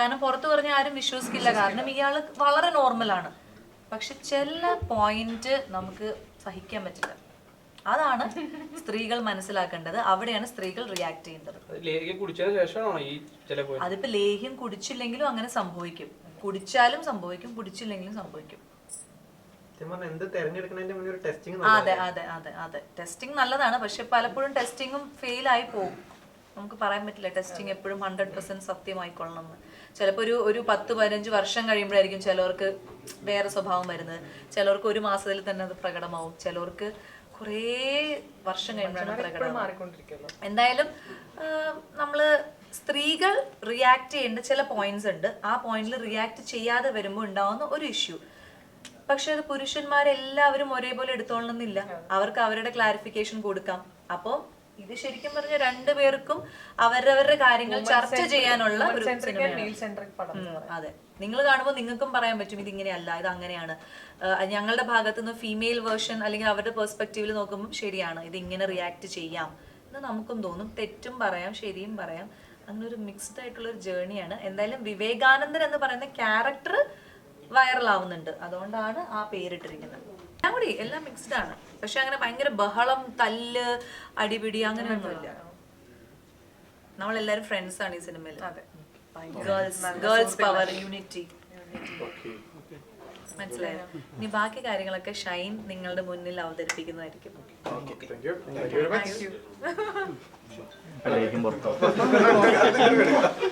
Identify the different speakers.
Speaker 1: കാരണം പുറത്ത് പറഞ്ഞ ആരും വിശ്വസിക്കില്ല. കാരണം ഇയാൾ വളരെ നോർമലാണ് പക്ഷെ ചില പോയിന്റ് നമുക്ക് സഹിക്കാൻ പറ്റില്ല. അതാണ് സ്ത്രീകൾ മനസ്സിലാക്കേണ്ടത്. അവിടെയാണ് സ്ത്രീകൾ റിയാക്ട് ചെയ്യേണ്ടത്. അതിപ്പോ ലേഹ്യം കുടിച്ചില്ലെങ്കിലും അങ്ങനെ സംഭവിക്കും. കുടിച്ചാലും സംഭവിക്കും കുടിച്ചില്ലെങ്കിലും സംഭവിക്കും. അതെ അതെ അതെ അതെ. ടെസ്റ്റിംഗ് നല്ലതാണ്. പക്ഷെ പലപ്പോഴും ടെസ്റ്റിംഗും ഫെയിൽ ആയി പോകും. നമുക്ക് പറയാൻ പറ്റില്ല. ടെസ്റ്റിംഗ് എപ്പോഴും ഹൺഡ്രഡ് പെർസെന്റ് സത്യമായിക്കൊള്ളണം എന്ന് ചിലപ്പോൾ ഒരു ഒരു പത്ത് പതിനഞ്ച് വർഷം കഴിയുമ്പോഴായിരിക്കും ചിലവർക്ക് വേറെ സ്വഭാവം വരുന്നത്. ചിലവർക്ക് ഒരു മാസത്തിൽ തന്നെ അത് പ്രകടമാവും. ചിലവർക്ക് കുറേ വർഷം കഴിയുമ്പോഴാണ് പ്രകടമാവും എന്തായാലും നമ്മൾ സ്ത്രീകൾ റിയാക്ട് ചെയ്യേണ്ട ചില പോയിന്റ്സ് ഉണ്ട്. ആ പോയിന്റിൽ റിയാക്ട് ചെയ്യാതെ വരുമ്പോൾ ഉണ്ടാവുന്ന ഒരു ഇഷ്യൂ പക്ഷെ അത് പുരുഷന്മാരെല്ലാവരും ഒരേപോലെ എടുത്തോളണമെന്നില്ല അവർക്ക് അവരുടെ ക്ലാരിഫിക്കേഷൻ കൊടുക്കാം. അപ്പോൾ ഇത് ശരിക്കും പറഞ്ഞ രണ്ടുപേർക്കും അവരവരുടെ കാര്യങ്ങൾ ചർച്ച ചെയ്യാനുള്ള ഒരു അതെ. നിങ്ങൾ കാണുമ്പോൾ നിങ്ങൾക്കും പറയാൻ പറ്റും ഇത് ഇങ്ങനെയല്ല ഇത് അങ്ങനെയാണ് ഞങ്ങളുടെ ഭാഗത്തു നിന്ന് ഫീമെയിൽ വേർഷൻ അല്ലെങ്കിൽ അവരുടെ പെർസ്പെക്റ്റീവിൽ നോക്കുമ്പോൾ ശരിയാണ്. ഇത് ഇങ്ങനെ റിയാക്ട് ചെയ്യാം എന്ന് നമുക്കും തോന്നും. തെറ്റും പറയാം ശരിയും പറയാം. അങ്ങനെ ഒരു മിക്സ്ഡ് ആയിട്ടുള്ള ഒരു ജേർണിയാണ് എന്തായാലും വിവേകാനന്ദൻ എന്ന് പറയുന്ന ക്യാരക്ടർ വൈറൽ ആവുന്നുണ്ട്. അതുകൊണ്ടാണ് ആ പേരിട്ടിരിക്കുന്നത്. എല്ലാം കൂടി എല്ലാം മിക്സ്ഡ് ആണ്. പക്ഷെ അങ്ങനെ ഭയങ്കര ബഹളം തല്ല് അടിപിടി അങ്ങനെ അങ്ങനെയൊന്നുമില്ല നമ്മളെല്ലാരും ഫ്രണ്ട്സ് ആണ് ഈ സിനിമയിൽ ഗേൾസ് ഗേൾസ് പവർ യൂണിറ്റി മനസ്സിലായോ? ഇനി ബാക്കി കാര്യങ്ങളൊക്കെ ഷൈൻ നിങ്ങളുടെ മുന്നിൽ അവതരിപ്പിക്കുന്നതായിരിക്കും.
Speaker 2: Thank you